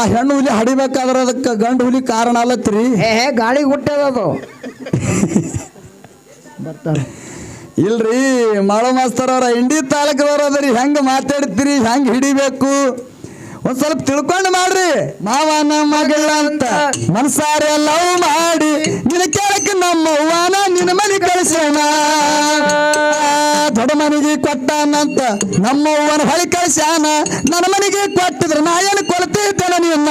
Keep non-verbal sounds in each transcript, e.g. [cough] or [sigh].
ಆ ಹೆಣ್ಣು ಹುಲಿ ಹಡಿಬೇಕಾದ್ರೆ ಅದಕ್ಕೆ ಗಂಡು ಹುಲಿ ಕಾರಣ ಅಲ್ಲತ್ರಿ? ಹೇ ಗಾಳಿ ಹುಟ್ಟದ ಅದು. ಬರ್ತಾರೆ. ಇಲ್ರಿ ಮಾಳ ಮಾಸ್ತರ್ ಅವ್ರ ಇಂಡಿ ತಾಲೂಕದವ್ರ ಅದರಿ ಹೆಂಗ ಮಾತಾಡ್ತೀರಿ ಹೆಂಗ್ ಹಿಡಿಬೇಕು? ಒಂದ್ ಸ್ವಲ್ಪ ತಿಳ್ಕೊಂಡು ಮಾಡ್ರಿ. ಮಾವನ ಮಗಳ ಅಂತ. ಮನ್ಸಾರ ಲವ್ ಮಾಡಿ. ನಿನ್ನ ನಮ್ಮ ಅವ್ವನ ನಿನ್ನ ಮನೆ ಕಳಿಸೋಣ. ದೊಡ್ಡ ಮನೆಗೆ ಕೊಟ್ಟಾನಂತ ನಮ್ಮ ಅವ್ವನ ಹೊಳಿ ಕಳಿಸ್ಯಾನ. ನನ್ನ ಮನೆಗೆ ಕೊಟ್ಟಿದ್ರೆ ನಾ ಏನು ಕೊಡ್ತಿದ್ದೇನೆ ನಿನ್ನ.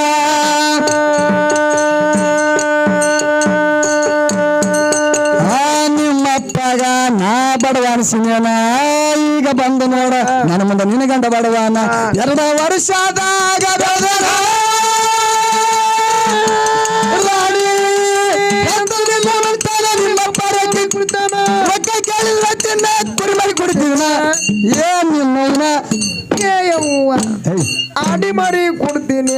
ನಾ ಬಡವ ಅನ್ಸಿನೇನ ಈಗ ಬಂದು ನೋಡ ನನ್ನ ಮುಂದೆ ನಿನ್ನ ಗಂಡ ಬಡವನ. ಎರಡು ವರ್ಷದಾಗ ಏನ್ ರಾಣಿ, ಮಾಡಿ ಕೊಡ್ತೀನಿ.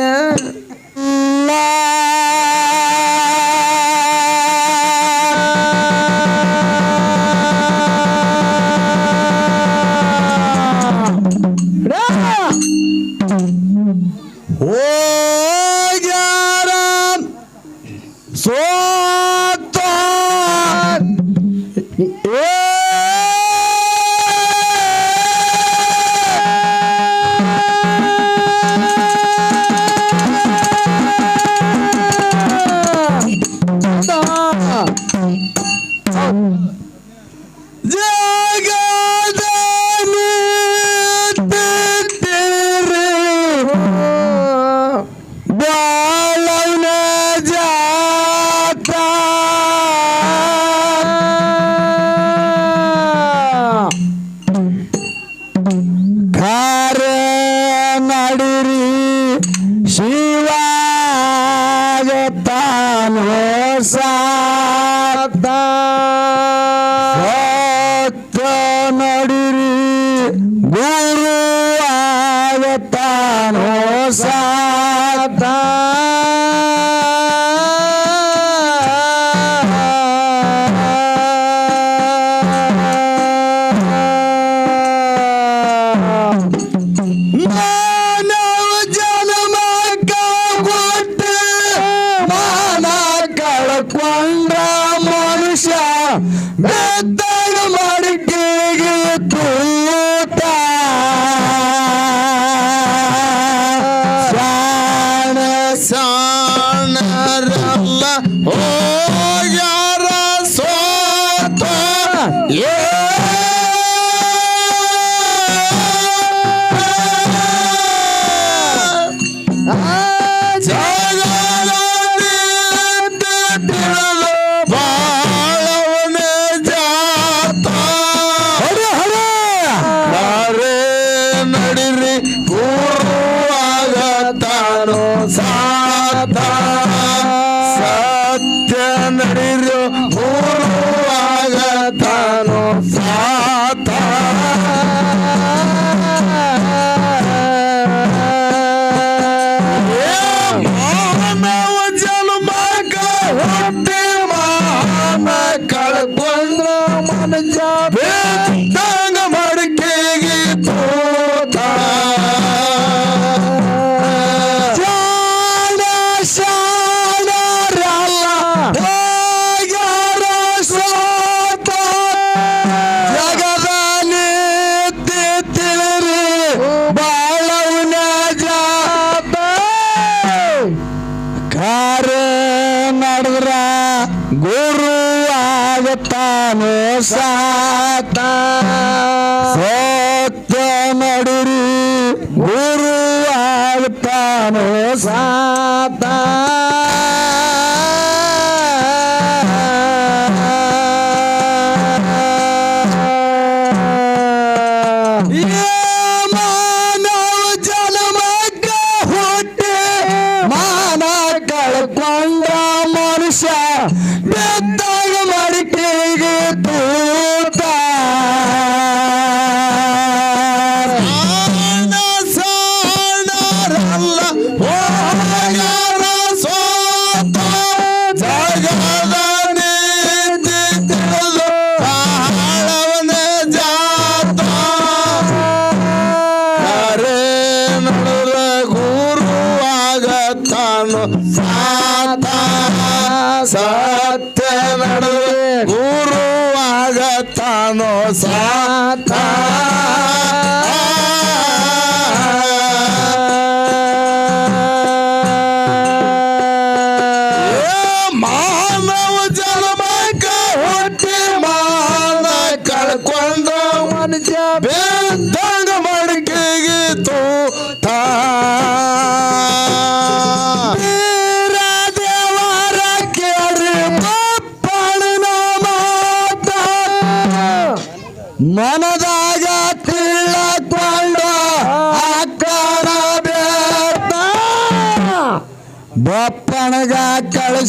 ಬೆದ್ದಾಗ ಮಡಿಕೆಗೆ ತೂತ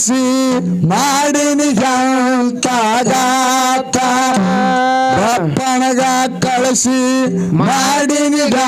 ಕೃಷಿ ಮಾಡಿನಿ ಜಾತಾಗಾತ ಬಪ್ಪಣಗ ಕಳಿಸಿ ಮಾಡಿನಿ ಜಾ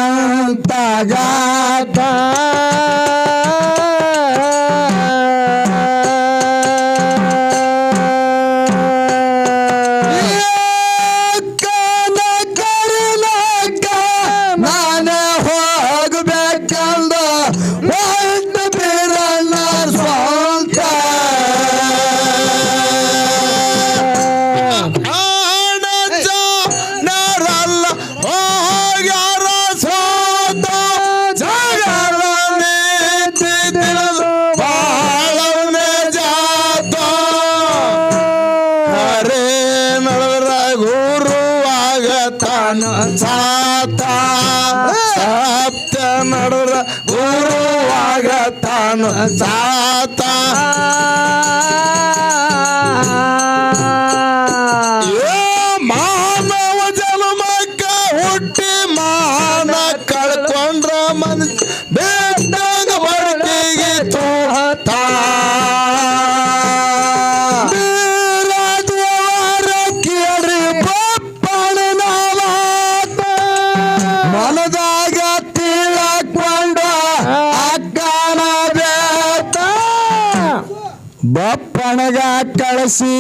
ಕಸಿ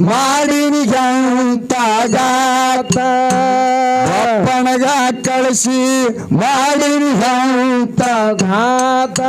ಮಾಡಿನಿ ಗಂತಾಗಾತ ಅಪ್ಪಣಗ ಕಳಿಸಿ ಮಾಡಿನಿ ಗಂತ ಘಾತ.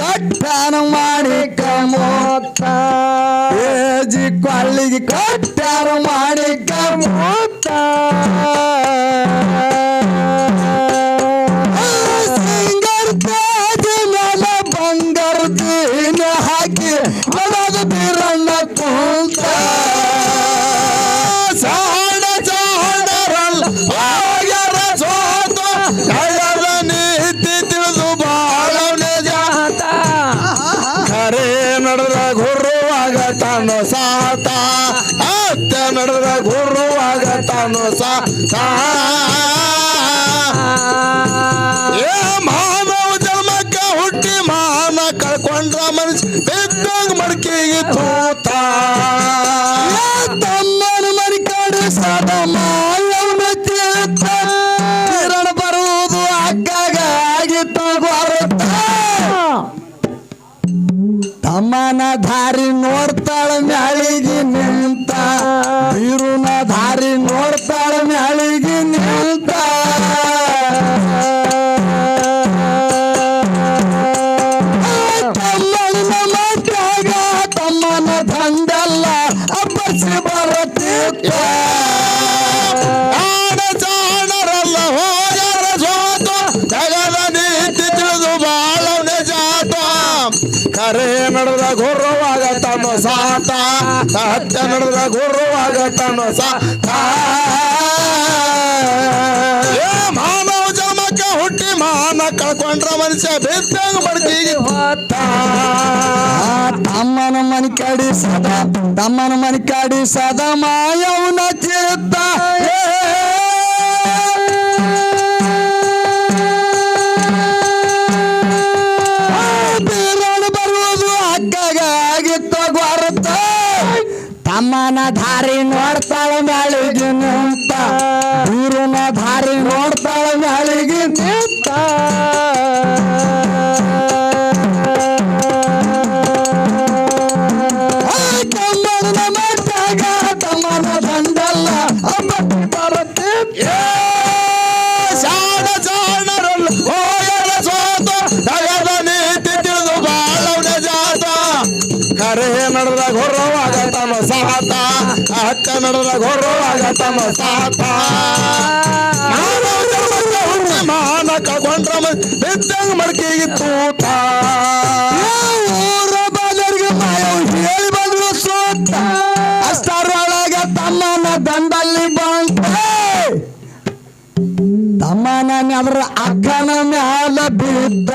ಕಟ್ಟಾನ ಮಾಡಿ ಕಮೋತ್ತ ಏಜಿ ಕೊಲ್ಲಿಗೆ ಬಿದ್ದಂಗ ಮಡಿಕೆಗೆ ತೂತಾ. ನಡೆದ ಸಾತ ಏ ಮಾನವ ಜನ್ಮಕ್ಕೆ ಹುಟ್ಟಿ ಮಾನ ಕಳ್ಕೊಂಡ್ರ ಮನುಷ್ಯ ಹೋತ ಆ ತಮ್ಮನ ಮನಿ ಕಾಡಿ ಸದಾ ತಮ್ಮನ ಮನಿ ಕಾಡಿ ಸದಾ ಮಾಯವನ ಚಿತ್ತ ದಾರಿ ನೋಡ್ತಾಳ ಕರೆ ನಡೆದ ಘೋರವಾಗ ತಮ್ಮ ಸಾತ. ಅಕ್ಕ ನಡೆದ ಘೋರವಾಗ ತಮ್ಮ ಸಾತ. ಮಾನವ ಜನ್ಮಕ್ಕೆ ಹುಟ್ಟಿ ಮಾನ ಕಳ್ಕೊಂಡ್ರ ಮ- ಬಿದ್ದಂಗ ಮಡ್ಕಿಗೆ ತೂತ. ಊರ ಮಾಯವು ಹೇಳಿ ಬಂದ್ರು ಸೋತ. ಅಷ್ಟರೊಳಗ ತಮ್ಮನ ದಂಡಲ್ಲಿ ಬಂತ. ತಮ್ಮನ ನೆದ್ರ ಅಕ್ಕನ ಮ್ಯಾಲ ಬಿದ್ದ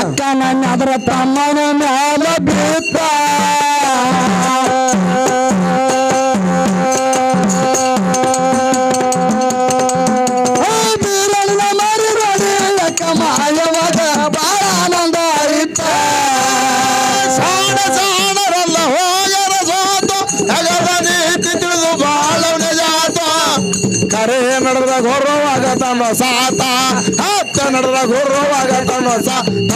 ಅಕ್ಕನ ನೆದ್ರ ತಮ್ಮನ ಮ್ಯಾಲ ಬಿದ್ದ ನಡೆದ ಘೋರವಾಗ ತಮ್ಮ ಸಾತ ಹತ್ತ ನಡೆದ ಘೋರವಾಗ ತಮ್ಮ ಸಾತ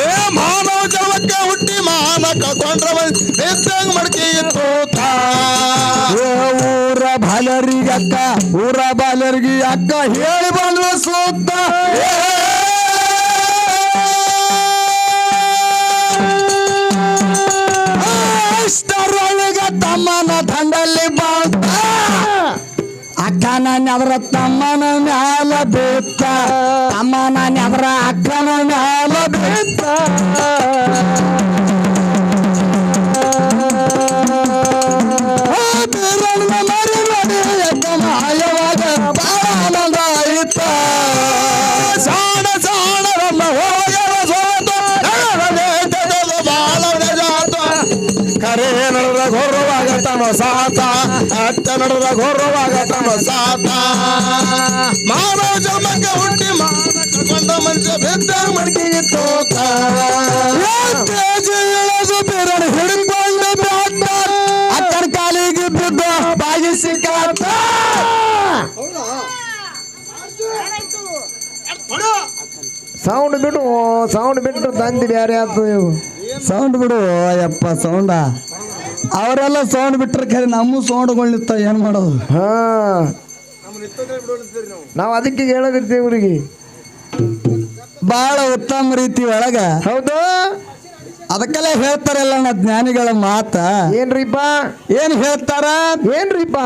ಏ ಮಾನವ ಜನ್ಮಕ್ಕೆ ಹುಟ್ಟಿ ಮಾನ ಕಳ್ಕೊಂಡ್ರ ಬಿದ್ದಂಗ ಮಡ್ಕಿಗೆ ತೂತ ಏ ಊರ ಬಾಲರಿಗೆ ಅಕ್ಕ ಊರ ಬಾಲರಿಗೆ ಅಕ್ಕ ಹೇಳಿ ಬಂದ್ರು ಸೂತ್ತ ಅಷ್ಟರೊಳಗ ತಮ್ಮನ ನೆದ್ರ ತಮ್ಮನ ಮ್ಯಾಲ ಬಿತ್ತ. ತಮ್ಮನ ನೆದ್ರ ಅಕ್ಕನ ಮ್ಯಾಲ ಜಾತ ಕರೆ ನಡೆದ ತಮ್ಮ ಸಾತ ಅತ್ತ ನಡೆದ ಘೋರವಾಗ ತಮ್ಮ ಸಾತ. ಮಾನವ ಜನ್ಮಕ್ಕ ಹುಟ್ಟಿ ಮಾನಕೊಂಡ ಮನುಷ್ಯ ಬಿದ್ದ ಮಡಿಕೆಗೆ ತೋತ. ಬ್ಯಾಟ ಅಕ್ಕನ ಕಾಲಿಗೆ ಬಿದ್ದು ಕಾತ ಸೌಂಡ್ ಬಿಡು ಸೌಂಡ್ ಬಿಟ್ಟು ತಂದಿ ಬೇರೆ ಆಯ್ತು ಇವು ಸೌಂಡ್ ಬಿಡು ಯಪ್ಪ ಸೌಂಡ ಅವರೆಲ್ಲ ಸೌಂಡ್ ಬಿಟ್ಟರೆ ಖರೆ ನಮ್ಮ ಸೌಂಡ್ಗೊಳ್ಳಿತ್ತ ಏನ್ ಮಾಡೋದು? ಹಾ. ನಾವು ಅದಕ್ಕೆ ಹೇಳೋದಿರ್ತೀವಿ ಇವ್ರಿಗೆ ಬಹಳ ಉತ್ತಮ ರೀತಿ ಒಳಗ ಹೌದು. ಅದಕ್ಕೆಲ್ಲ ಹೇಳ್ತಾರಲ್ಲ ನಾ ಜ್ಞಾನಿಗಳ ಮಾತ. ಏನ್ರಿಪ್ಪ ಏನ್ ಹೇಳ್ತಾರ? ಏನ್ರಿಪ್ಪ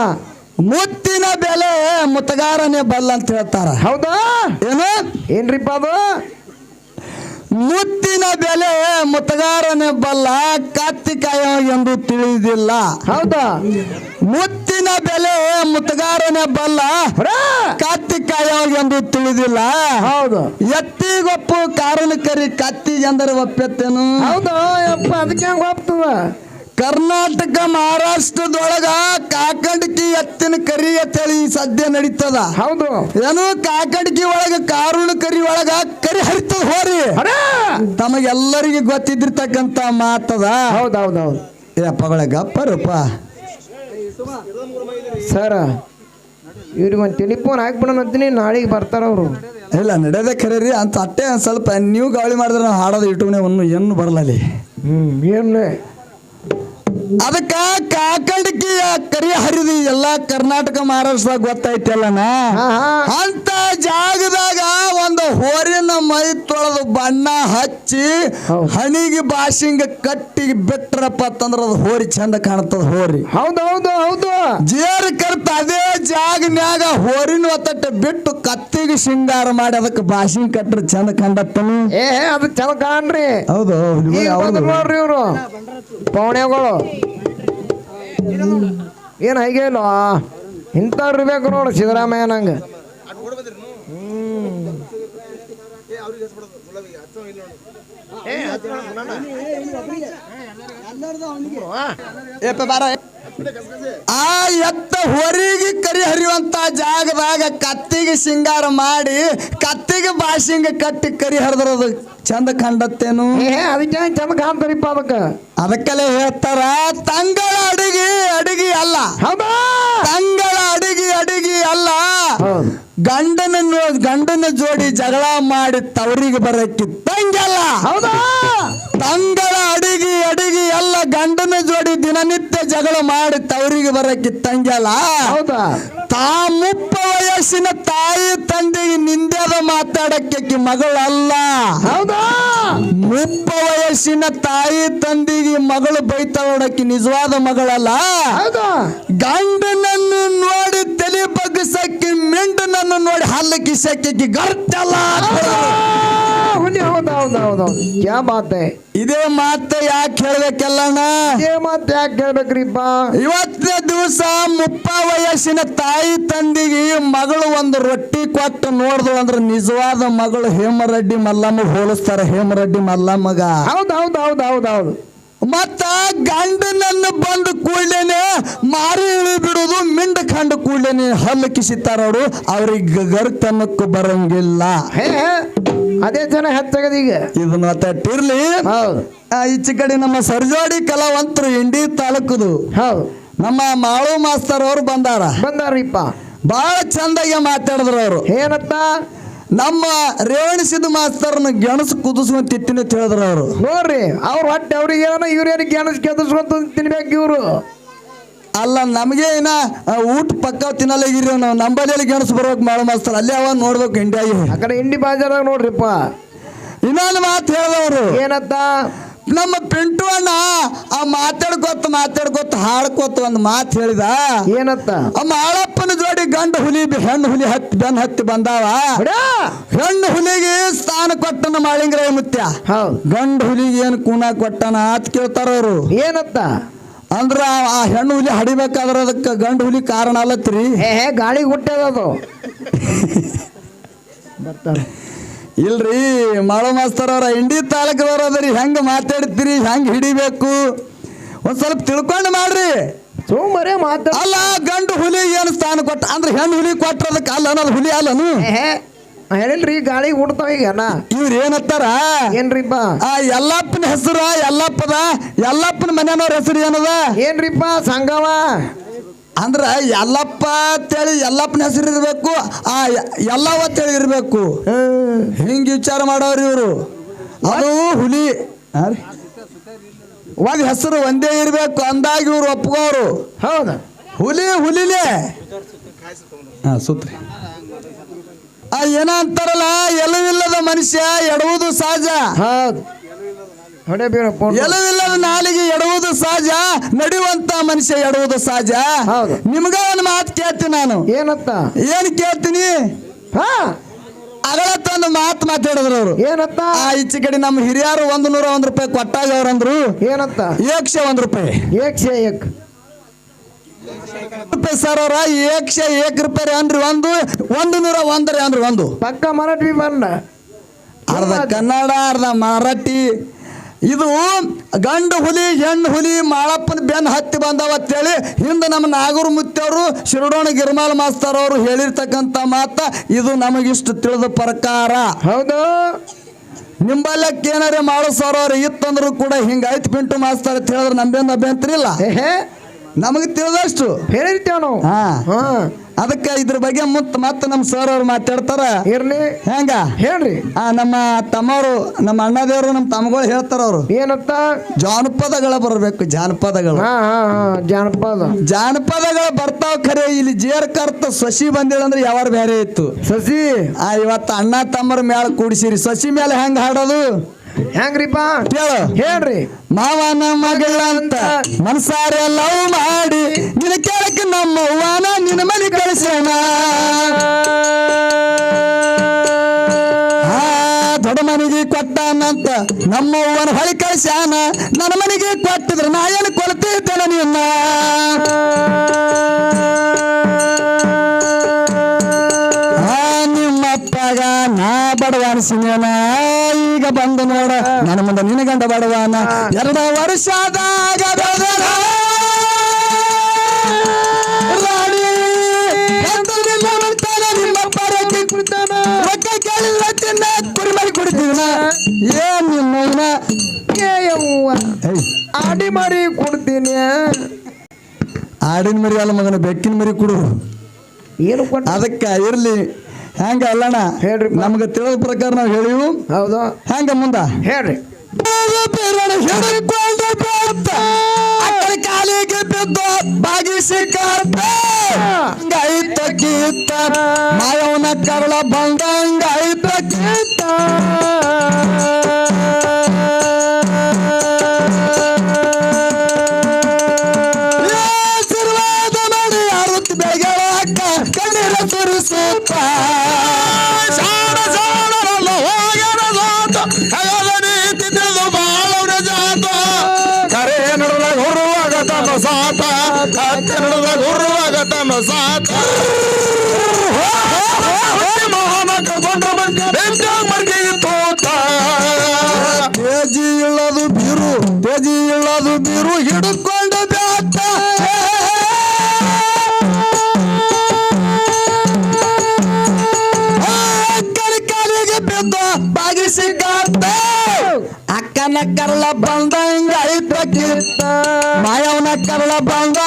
ಮುತ್ತಿನ ಬೆಲೆ ಮುತ್ತಗಾರನೇ ಬಲ್ಲ ಅಂತ ಹೇಳ್ತಾರ. ಹೌದಾ? ಏನು? ಏನ್ರಿಪ್ಪ ಅದು? ಮುತ್ತಿನ ಬೆಲೆ ಮುತ್ತಗಾರನೇ ಬಲ್ಲ ಕತ್ತಿಕಾಯ ಎಂದು ತಿಳಿದಿಲ್ಲ. ಹೌದಾ? ಮುತ್ತಿನ ಬೆಲೆ ಮುತ್ತಗಾರನೇ ಬಲ್ಲ ಕತ್ತಿಕಾಯ ಎಂದು ತಿಳಿದಿಲ್ಲ. ಹೌದು. ಎತ್ತಿಗೊಪ್ಪು ಕಾರಣಕರಿ ಕತ್ತಿ ಎಂದರೆ ಒಪ್ಪೆತ್ತೇನು? ಹೌದಾ? ಅದಕ್ಕೆ ಒಪ್ತದ ಕರ್ನಾಟಕ ಮಹಾರಾಷ್ಟ್ರದೊಳಗ ಕಾಕಂಡಕಿ ಎತ್ತಿನ ಕರಿ ಅಂತ ಹೇಳಿ ಸದ್ಯ ನಡೀತದ. ಹೌದು. ಏನು ಕಾಕಂಡಕಿ ಒಳಗ ಕಾರುಣ ಕರಿ ಒಳಗ ಕರಿ ಹರಿತದ ಹೋರಿ. ತಮಗೆಲ್ಲರಿಗೆ ಗೊತ್ತಿದ್ದಿರ್ತಕ್ಕಂತ ಮಾತದ. ಹೌದು ಹೌದು ಹೌದು ಏಪ್ಪಗಳ ಗಪ್ಪರಪ್ಪ ಸರ ಇವ್ರಿಗೆ ಒಂದು ಟೆಲಿಫೋನ್ ಹಾಕ್ಬಿಡೋಣ ಅಂತೀನಿ ನಾಳೆಗೆ ಬರ್ತಾರ ಅವರು. ಇಲ್ಲ ನಡೆದೇ ರೀ ಅಂತ ಅಟ್ಟೆ ಒಂದು ಸ್ವಲ್ಪ ನೀವು ಗಾಳಿ ಮಾಡಿದ್ರೆ ನಾವು ಹಾಡೋದು ಇಟ್ಟು ಒಂದು ಏನು ಬರಲ್ಲ ಹ್ಞೂ ಏನು ಅದಕ್ಕ ಕಾಕಂಡಕಿ ಕರಿ ಹರಿದಿ ಎಲ್ಲಾ ಕರ್ನಾಟಕ ಮಹಾರಾಷ್ಟ್ರ ಗೊತ್ತೈತಲ್ಲನ? ಹಾ ಅಂತ ಜಾಗದಾಗ ಒಂದು ಹೋರಿನ ಮೈ ತೊಳೆದು ಬಣ್ಣ ಹಚ್ಚಿ. ಹಣಿಗೆ ಬಾಶಿಂಗ ಕಟ್ಟಿ ಬಿಟ್ರಪ್ಪ ಅಂತಂದ್ರ ಅದು ಹೋರಿ ಚಂದ ಕಾಣ್ತದ ಹೋರಿ. ಹೌದು ಹೌದು ಹೌದು. ಜೇರ್ ಕರ್ತ ಅದೇ ಜಾಗನ್ಯಾಗ ಹೋರಿನ ಒತ್ತಟ್ಟ ಬಿಟ್ಟು ಕತ್ತಿಗೆ ಶೃಂಗಾರ ಮಾಡಿ ಅದಕ್ಕೆ ಬಾಸಿಂಗ್ ಕಟ್ಟ್ರ ಚಂದ ಕಂಡತ್ತನು ಏ ಅದು ಚಂದ ಕಾಣ್ರಿ. ಹೌದು ನೋಡ್ರಿ ಇವರು. ಪವಣೆಗಳು ಏನ್ ಹಾಗೆ ಇಲ್ಲ ಇಂಥವ್ರು ಇರ್ಬೇಕು ನೋಡು ಸಿದ್ದರಾಮಯ್ಯ ನಂಗೆ ಆ ಎತ್ತ ಹೊರಿಗೆ ಕರಿ ಹರಿಯುವಂತ ಜಾಗದಾಗ ಕತ್ತಿಗೆ ಸಿಂಗಾರ ಮಾಡಿ ಕತ್ತಿಗೆ ಬಾಸಿಂಗ ಕಟ್ಟಿ ಕರಿ ಹರಿದ್ರದು ಚಂದ ಕಂಡತ್ತೇನು? ಏ ಅದಕ್ಕೆ ಚಂದ ಕಾಣ್ತಾರಿಪ್ಪ ಅದಕ್ಕೆ? ಅದಕ್ಕೆಲ್ಲ ಹೇಳ್ತಾರ ತಂಗಳ ಅಡಿಗೆ ಅಡಿಗೆ ಅಲ್ಲ. ತಂಗಳ ಅಡಿಗೆ ಅಡಿಗೆ ಅಲ್ಲ. ಗಂಡನ ಗಂಡನ ಜೋಡಿ ಜಗಳ ಮಾಡಿ ತವರಿಗೆ ಬರಕ್ಕೆ ತಂಗಲ್ಲ ಹೌದಾ? ತಂಗಳ ಅಡಿಗೆ ಎಲ್ಲ ಗಂಡನ ಜೋಡಿ ದಿನನಿತ್ಯ ಜಗಳ ಮಾಡಿ ತವರಿಗೆ ಬರಕ್ಕೆ ತಂಗಲ್ಲ ಹೌದಾ? ತಾ ಮುಪ್ಪ ವಯಸ್ಸಿನ ತಾಯಿ ತಂದೆಗೆ ನಿಂದೆದ ಮಾತಾಡಕ್ಕೆ ಮಗಳಲ್ಲ. ಹೌದಾ? ಮುಪ್ಪ ವಯಸ್ಸಿನ ತಾಯಿ ತಂದೆಗೆ ಮಗಳು ಬೈತಾಡಕ್ಕೆ ನಿಜವಾದ ಮಗಳಲ್ಲ. ಹೌದಾ? ಗಂಡನನ್ನು ನೋಡಿ ತಲೆ ಬಗ್ಗಿಸಕ್ಕೆ ಮಿಂಡನನ್ನು ನೋಡಿ ಹಲ್ಲು ಕಿಸಕ್ಕೆ ಗರ್ತಲ್ಲ ಹುಲಿ ಹೌದು ಹೌದು ಹೌದು. ಹೌದು ಕ್ಯಾ ಬಾತ್ ಹೈ ಇದೇ ಮಾತು ಯಾಕೆ ಹೇಳ್ಬೇಕಲ್ಲಣ್ಣ? ಇದೇ ಮಾತು ಯಾಕೆ ಹೇಳ್ಬೇಕ್ರಿಪ್ಪ ಇವತ್ತಿನ ದಿವಸ ಮುಪ್ಪ ವಯಸ್ಸಿನ ತಾಯಿ ತಂದಿಗೆ ಮಗಳು ಒಂದು ರೊಟ್ಟಿ ಕೊಟ್ಟು ನೋಡ್ದು ಅಂದ್ರೆ ನಿಜವಾದ ಮಗಳು ಹೇಮರೆಡ್ಡಿ ಮಲ್ಲಮ್ಮ ಹೋಲಿಸ್ತಾರೆ ಹೇಮರೆಡ್ಡಿ ಮಲ್ಲಮ್ಮಗ. ಹೌದು ಹೌದು ಹೌದು ಹೌದು ಹೌದು. ಮತ್ತ ಗಂಡನನ್ನು ಬಂದು ಕೂಡ್ಲೇನೆ ಮಾರಿ ಇಳಿ ಬಿಡುದು ಮಿಂಡ ಕಂಡು ಕೂಡ್ಲೇನೆ ಹಲ್ಲು ಕಿಸಿತಾರ ಅವರು ಅವ್ರಿಗೆ ಗರ್ತನಕ್ಕೂ ಬರಂಗಿಲ್ಲ. ಅದೇ ಜನ ಹೆಚ್ಚಾಗದ ಈಗ. ಇದು ಮಾತಾಡ್ತಿರ್ಲಿ ಹೌದು. ಈಚೆ ಕಡೆ ನಮ್ಮ ಸರ್ಜೋಡಿ ಕಲಾವಂತರು ಇಂಡಿ ತಾಲೂಕುದು. ಹೌದು. ನಮ್ಮ ಮಾಳು ಮಾಸ್ತರ್ ಅವರು ಬಂದಾರ. ಬಂದಾರಿಪ್ಪ. ಬಹಳ ಚಂದಾಗಿ ಮಾತಾಡಿದ್ರು ಅವರು. ಏನತ್ತ ನಮ್ಮ ರೇವಣ ಸಿದ್ಧ ಮಾಸ್ತರ್ನ ಗೆಣಸು ಕುದಿಸುವಂತ ಅಂತ ಹೇಳಿದ್ರು ಅವರು. ನೋಡ್ರಿ ಅವ್ರು ಹೊಟ್ಟೆ ಅವ್ರಿಗೆ ಏನೋ ಇವ್ರೇನು ಗೆಣಸ್ ಕೆದಸ್ಕೊಂತ ತಿನ್ಬೇಕು ಇವ್ರು. ಅಲ್ಲ ನಮಗೆ ಏನ ಊಟ ಪಕ್ಕ ತಿನ್ನಲಾಗಿರಿ ನಾವು. ನಂಬಲ್ಲಿ ಗೆಣಸು ಬರ್ಬೇಕು ಮಾಡೋ ಮಾಸ್ತರ್. ಅಲ್ಲೇ ಅವ ನೋಡ್ಬೇಕು ಇಂಡಿಯಾಗೆ ಆ ಕಡೆ ಇಂಡಿ ಬಾಜಾರಾಗ ನೋಡ್ರಿಪ್ಪ. ಇನ್ನೊಂದು ಮಾತು ಹೇಳಿದವರು. ಏನತ್ತ? ನಮ್ಮ ಪಿಂಟು ಅಣ್ಣ ಆ ಮಾತಾಡ್ಕೊತ ಮಾತಾಡ್ಕೊತ ಹಾಡ್ಕೊತ ಒಂದು ಮಾತು ಹೇಳಿದ. ಏನತ್ತ? ಆ ಮಾಳಪ್ಪನ ಜೋಡಿ ಗಂಡು ಹುಲಿ ಹೆಣ್ಣು ಹುಲಿ ಹತ್ತಿ ಬೆನ್ ಹತ್ತಿ ಬಂದಾವ. ಹೆಣ್ಣು ಹುಲಿಗೆ ಸ್ಥಾನ ಕೊಟ್ಟನ ಮಾಳಿಂಗ್ರ ಮುತ್ಯ. ಗಂಡು ಹುಲಿಗೆ ಏನು ಕೂನ ಕೊಟ್ಟನ ಅಂತ ಕೇಳ್ತಾರ ಅವರು. ಏನತ್ತ? ಅಂದ್ರ ಆ- ಹೆಣ್ಣು ಹುಲಿ ಹಡಿಬೇಕಾದ್ರ ಅದಕ್ಕೆ ಗಂಡು ಹುಲಿ ಕಾರಣ ಅಲ್ಲತ್ರಿ. ಹೇ ಹೇ ಗಾಳಿ ಹುಟ್ಟದ ಅದು. ಬರ್ತಾರೆ [laughs] ಇಲ್ರಿ ಮಾಳು ಮಾಸ್ತರ್ ಅವ್ರ ಇಂಡಿ ತಾಲೂಕದವ್ರ ಅದ್ರಿ ಹೆಂಗ ಮಾತಾಡ್ತೀರಿ ಹೆಂಗ್ ಹಿಡಿಬೇಕು? ಒಂದ್ ಸ್ವಲ್ಪ ತಿಳ್ಕೊಂಡು ಮಾಡ್ರಿ. ಸೋಮರೇ ಮಾತಾಡ ಅಲ್ಲ ಗಂಡು ಹುಲಿ ಏನು ಸ್ಥಾನ ಕೊಟ್ಟ ಅಂದ್ರೆ ಹೆಣ್ಣು ಹುಲಿ ಕೊಟ್ಟರದಕ್ಕೆ ಅಲ್ಲ ಅನ್ನೋದು ಹುಲಿ ಅಲ್ಲನು? ಹೇಳಿಲ್ರಿ ಗಾಳಿ ಹುಡ್ತಾವ ಈಗ ಅಣ್ಣ ಇವ್ರು ಏನತ್ತಾರ ಏನ್ರಿಪ್ಪ? ಆ ಯಲ್ಲಪ್ಪನ ಹೆಸರು ಎಲ್ಲಪ್ಪದ ಎಲ್ಲಪ್ಪನ ಮನೆಯವ್ರ ಹೆಸರು ಏನದ? ಏನ್ರಿಪ್ಪ ಸಂಗಮ ಅಂದ್ರ ಎಲ್ಲಪ್ಪ ಅಂತೇಳಿ ಎಲ್ಲಪ್ಪನ ಹೆಸರು ಇರಬೇಕು ಆ ಎಲ್ಲವ ಅಂತೇಳಿ ಇರ್ಬೇಕು. ಹಿಂಗ್ ವಿಚಾರ ಮಾಡೋರು ಇವರು. ಅದು ಹುಲಿ? ಒಂದ್ ಹೆಸರು ಒಂದೇ ಇರಬೇಕು ಅಂದಾಗ ಇವ್ರು ಒಪ್ಕೋರು ಹೌದು. ಹುಲಿ ಹುಲಿಲೇ. ಹಾ ಸೂತ್ರಿ. ಆ ಎಲ್ಲವಿಲ್ಲದ ಅಂತಾರಲ್ಲ ಎಲವಿಲ್ಲದ ಮನುಷ್ಯ ಎಡುವುದು ಸಹಜ. ಹೌದು. ಬೀರ ನಾಲಿಗೆ ಎಡುವುದು ಸಹಜ ನಡೆಯುವಂತ ಮನುಷ್ಯ ಎಡುವುದು ಸಹಜ. ಹೌದು. ನಿಮ್ಗ ಒಂದು ಮಾತು ಕೇಳ್ತೀನಿ ನಾನು. ಏನತ್ತ? ಏನ್ ಕೇಳ್ತೀನಿ? ಅಗಳತ್ತ ಒಂದು ಮಾತು ಮಾತಾಡಿದ್ರು ಅವರು. ಏನತ್ತ? ಆ ಈಚೆ ಕಡೆ ನಮ್ಮ ಹಿರಿಯರು ಒಂದು ನೂರ ಒಂದ್ ರೂಪಾಯಿ ಕೊಟ್ಟಾಗ ಅವ್ರಂದ್ರು ಏನತ್ತ? ಏಕ್ಷ ಒಂದ್ ರೂಪಾಯಿ. ಏಕ್ಷ ಏಕ್. ರೂಪಾಯಿ ಸರ್ ಅವ್ರ ಏಕ್ಷ ಏಕ್ ರೂಪಾಯಿ ಅಂದ್ರಿ ಒಂದು ಒಂದು ನೂರ ಒಂದ್ರಿ ಅಂದ್ರಿ ಒಂದು. ಪಕ್ಕ ಮರಾಠಿ ಬಂದ. ಅರ್ಧ ಕನ್ನಡ ಅರ್ಧ ಮರಾಠಿ. ಇದು ಗಂಡು ಹುಲಿ ಹೆಣ್ಣು ಹುಲಿ ಮಾಳಪ್ಪನ ಬೆನ್ನು ಹತ್ತಿ ಬಂದವ ಅಂತೇಳಿ ಹಿಂದೆ ನಮ್ಮ ನಾಗೂರು ಮುತ್ತವರು ಶಿರಡೋಣ ಗಿರ್ಮಾಲ್ ಮಾಸ್ತರ್ ಅವರು ಹೇಳಿರ್ತಕ್ಕಂಥ ಮಾತ ಇದು ನಮಗಿಷ್ಟು ತಿಳಿದ ಪ್ರಕಾರ. ಹೌದು. ನಿಂಬಲ್ಲಕ್ಕೆ ಏನಾರೇ ಮಾಡೋ ಸರ್ ಅವ್ರು ಇತ್ತಂದ್ರು ಕೂಡ ಹಿಂಗಾಯ್ತು ಪಿಂಟು ಮಾಸ್ತರ್ ಅಂತ ಹೇಳಿದ್ರೆ ನಮ್ಬೇನು ಅಭ್ಯಂತರ ಇಲ್ಲ. ನಮಗೆ ತಿಳಿದಷ್ಟು. ಹೇಳಿರ್ತೇವ ನಾವು ಹಾ. ಹಾ. ಅದಕ್ಕೆ ಇದ್ರ ಬಗ್ಗೆ ಮುತ್ ಮತ್ತೆ ನಮ್ಮ ಸರ್ ಅವ್ರು ಮಾತಾಡ್ತಾರ. ಇರ್ಲಿ. ಹೆಂಗ? ಹೇಳ್ರಿ. ಆ ನಮ್ಮ ತಮ್ಮವರು ನಮ್ಮ ಅಣ್ಣದೇವರು ನಮ್ಮ ತಮ್ಮಗಳು ಹೇಳ್ತಾರ ಅವರು. ಏನಂತ? ಜಾನಪದಗಳ ಬರಬೇಕು ಜಾನಪದಗಳು. ಹಾ ಹಾ ಹಾ ಜಾನಪದ. ಜಾನಪದಗಳು ಬರ್ತಾವ ಖರೆ ಇಲ್ಲಿ ಜೇರ್ ಕರ್ತ ಸಸಿ ಬಂದಿಲ್ಲ ಅಂದ್ರೆ ಯಾವಾರ ಬೇರೆ ಇತ್ತು. ಸಸಿ? ಆ ಇವತ್ತು ಅಣ್ಣ ತಮ್ಮರ ಮ್ಯಾಲ ಕೂಡಿಸಿರಿ. ಸಸಿ ಮೇಲೆ ಹೆಂಗ್ ಹಾಡೋದು? ಹೆಂಗ್ರಿಪ್ಪ? ಹೇಳು ಹೇಳ್ರಿ. ಮಾವನ ಮಗಳ ಅಂತ ಮನಸಾರೆ ಲವ್ ಮಾಡಿ. ನಿನ್ನ ಕೇಳಕ್ಕೆ ನಮ್ಮ ವಾನ ನಿನ್ನ ಮನೆ ಕಳಿಸೋಣ. ದೊಡ್ಡ ಮನೆಗೆ ಕೊಟ್ಟಾನಂತ ನಮ್ಮ ಅವ್ವನ ಹೊಳಿ ಕಳಿಸ್ಯಾನ. ನನ್ನ ಮನೆಗೆ ಕೊಟ್ಟಿದ್ರೆ ನಾ ಏನು ಕೊಡ್ತಿದ್ದೇನೆ ನಿನ್ನ? ಅನ್ಸಿನೇನ ಈಗ ಬಂದು ನೋಡ. ನನ್ನ ಮುಂದೆ ನಿನ್ನ ಗಂಡ ಬಡವನ. ಎರಡ ವರ್ಷದಾಗ ಏನ್ ನಿನ್ನ ಆಡಿ ಮಾಡಿ ಕೊಡ್ತೀನಿ. ಆಡಿನ ಮರಿ ಅಲ್ಲ ಮಗನ ಬೆಕ್ಕಿನ ಮರಿ ಕುಡು. ಅದಕ್ಕ ಇರ್ಲಿ. ಹೆಂಗ ಅಲ್ಲಣ್ಣ? ಹೇಳ್ರಿ. ನಮ್ಗೆ ತಿಳಿದ ಪ್ರಕಾರ ನಾವು ಹೇಳಿವು. ಹೌದು. ಹೆಂಗ ಮುಂದ? ಹೇಳ್ರಿ. ಕಾಲಿಗೆ ಬಿದ್ದು ಬಾಗಿಸಿ ಗೈತ ಗೀತ ಮಾಯವನ ಕರಳ ಬಂದಂಗ ಐತ ಗೀತ ತೇಜಿ ಇಳ್ಳದು ಬೀರು ತೇಜಿ ಇಳ್ಳದು ಬೀರು ಬ್ಯಾತ ಅಕ್ಕನ ಕಾಲಿಗೆ ಬಿದ್ದ ಬಾಗಿಸಿ ಕಾತ ಅಕ್ಕನ ಕರಳ ಬಂದಂಗ ಐತ ಕಿತ್ತ ಮಾಯವನ ಕರ್ಲ ಬಂದಂಗ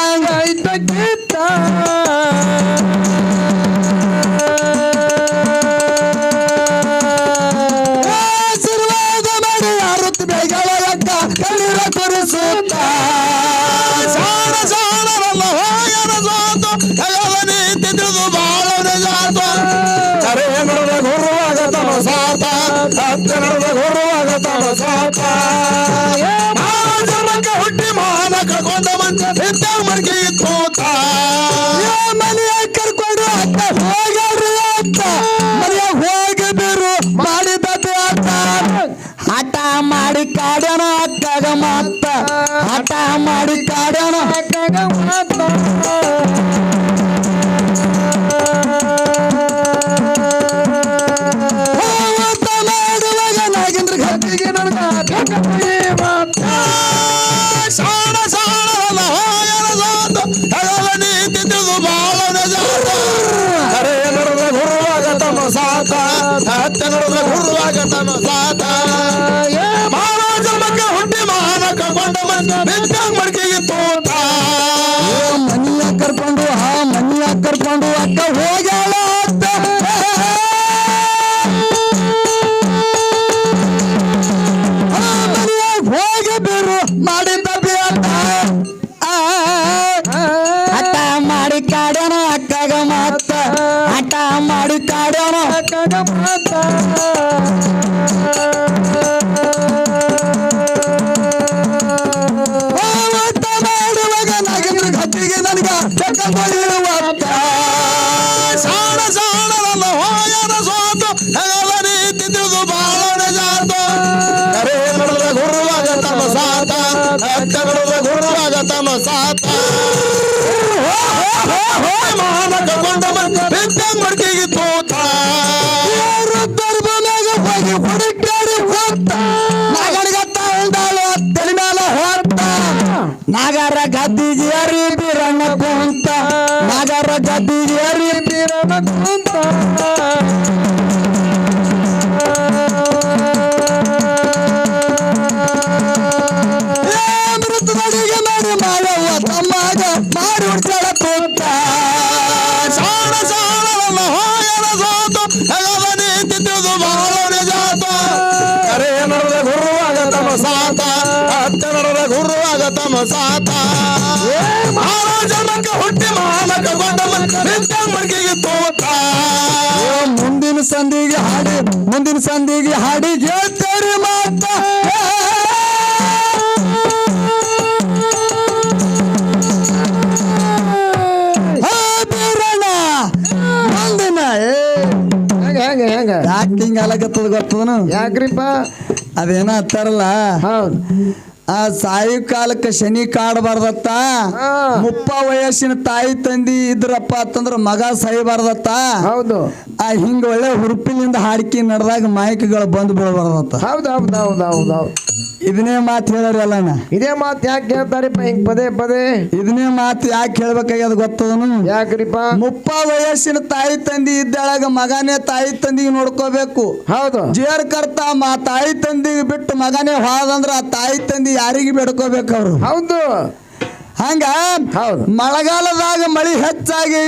ನಾಗರ ಗದ್ದಿಗೆ ತಮ್ಮ ಸಾತ ಮಹಾರಾಜನಕ ಹುಟ್ಟಿ ಮಹಾನಕ ಮಡಿಗೆ ತೋತ. ಮುಂದಿನ ಸಂದಿಗೆ ಹಾಡಿ ಮುಂದಿನ ಸಂದಿಗೆ ಹಾಡಿ ಹೇಳ್ತಾರೆ ಮಾತ ಯಾಕ್ ಹಿಂಗ ಅಲಗತ್ತದ ಗೊತ್ತದನು? ಯಾಕ್ರಿಪ್ಪ? ಅದೇನ ಹತ್ತಾರಲ್ಲ ಹೌದು. ಆ ಸಾಯು ಕಾಲಕ್ಕೆ ಶನಿ ಕಾಡಬಾರ್ದತ್ತ. ಮುಪ್ಪ ವಯಸ್ಸಿನ ತಾಯಿ ತಂದಿ ಇದ್ರಪ್ಪ ಅಂತಂದ್ರ ಮಗ ಸಾಯಬಾರ್ದತ್ತ? ಹೌದು. ಆ ಹಿಂಗ ಒಳ್ಳೆ ಹುರುಪಿನಿಂದ ಹಾಡಿಕೆ ನಡೆದಾಗ ಮಾಯಕಗಳು ಬಂದು ಬೀಳಬಾರ್ದತ್ತ ಹೌದು ಹೌದು ಹೌದು ಹೌದು ಹೌದು. ಇದನ್ನೇ ಮಾತು ಹೇಳ್ಯಾರ ಅಲ್ಲಣ್ಣ ಇದೇ ಮಾತು ಯಾಕೆ ಹೇಳ್ತಾರಿಪ್ಪ ಹಿಂಗ್ ಪದೇ ಪದೇ? ಇದನ್ನೇ ಮಾತು ಯಾಕೆ ಹೇಳ್ಬೇಕಾಗ್ಯದ ಗೊತ್ತದನು? ಯಾಕ್ರಿಪ್ಪ? ಮುಪ್ಪ ವಯಸ್ಸಿನ ತಾಯಿ ತಂದಿ ಇದ್ದಾಳಾಗ ಮಗನೇ ತಾಯಿ ತಂದಿಗೆ ನೋಡ್ಕೋಬೇಕು. ಹೌದು. ಜೇರ್ ಕರ್ತ ಮಾ ತಾಯಿ ತಂದಿಗೆ ಬಿಟ್ಟು ಮಗನೇ ಹೋದಂದ್ರ ಆ ತಾಯಿ ತಂದಿ ಯಾರಿಗೆ ಬೇಡ್ಕೋಬೇಕು ಅವರು? ಹೌದು. ಹಂಗ ಹೌದು. ಮಳೆಗಾಲದಾಗ ಮಳಿ ಹೆಚ್ಚಾಗಿ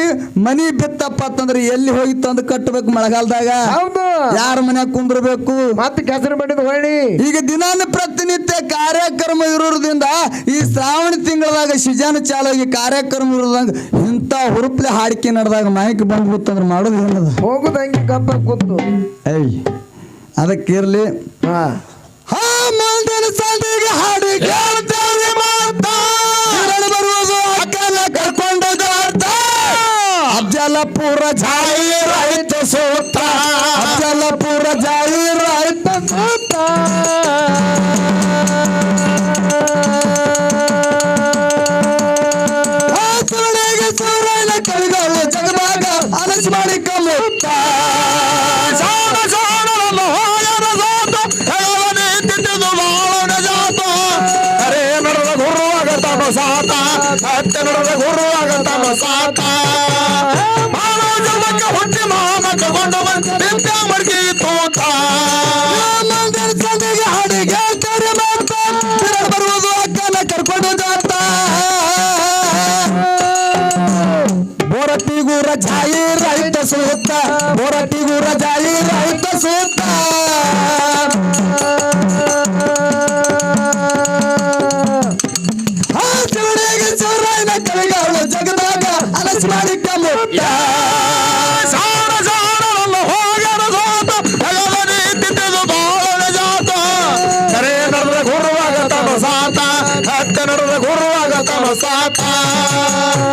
ಮನಿ ಬಿತ್ತಪ್ಪ ಅಂತಂದ್ರೆ ಎಲ್ಲಿ ಹೋಗಿ ತಂದು ಕಟ್ಟಬೇಕು ಮಳೆಗಾಲದಾಗ? ಹೌದು. ಯಾರ ಮನ್ಯಾಗ ಕುಂದ್ರಬೇಕು? ಮತ್ತೆ ಕೆಸರು ಬಡಿದ ಹೊಳ್ಳಿ. ಈಗ ದಿನ ಪ್ರತಿನಿತ್ಯ ಕಾರ್ಯಕ್ರಮ ಇರೋದ್ರಿಂದ ಈ ಶ್ರಾವಣ ತಿಂಗಳದಾಗ ಸಿಜಾನ ಚಾಲಾಗಿ ಕಾರ್ಯಕ್ರಮ ಇರೋದಂಗ ಇಂಥ ಹುರುಪ್ಲೆ ಹಾಡಿಕೆ ನಡೆದಾಗ ಮೈಕ್ ಬಂದ್ಬಿತ್ತಂದ್ರೆ ಮಾಡೋದು ಏನದ ಹೋಗುದಂಗೆ ಕಪ್ಪ ಕೂತು. ಏಯ್ ಅದಕ್ಕಿರ್ಲಿ ಹಾ. ಹಾ ಮಾಡ್ತೇನೆ ಹಾಡಿ ಕೇಳ್ತೇವೆ ಮಾತಾ. ಬರುವುದು ಅಕ್ಕನ ಕರ್ಕೊಂಡು ಜಾತ. ಅಫಜಲಪುರ ಜಾಹೀರ್ ಆಯ್ತು ಸೂತ ಹತ್ತೆ ನಡೆದ ಗುರುವಾಗ ತಮ್ಮ ಸಾತ ಮಹಾರಾಜನಕ್ಕ ಹುಟ್ಟಿ ಮಾನ ತಗೊಂಡು ನಿಂತ ಸಾತ ಮಹಾರಾಜನಕ್ಕ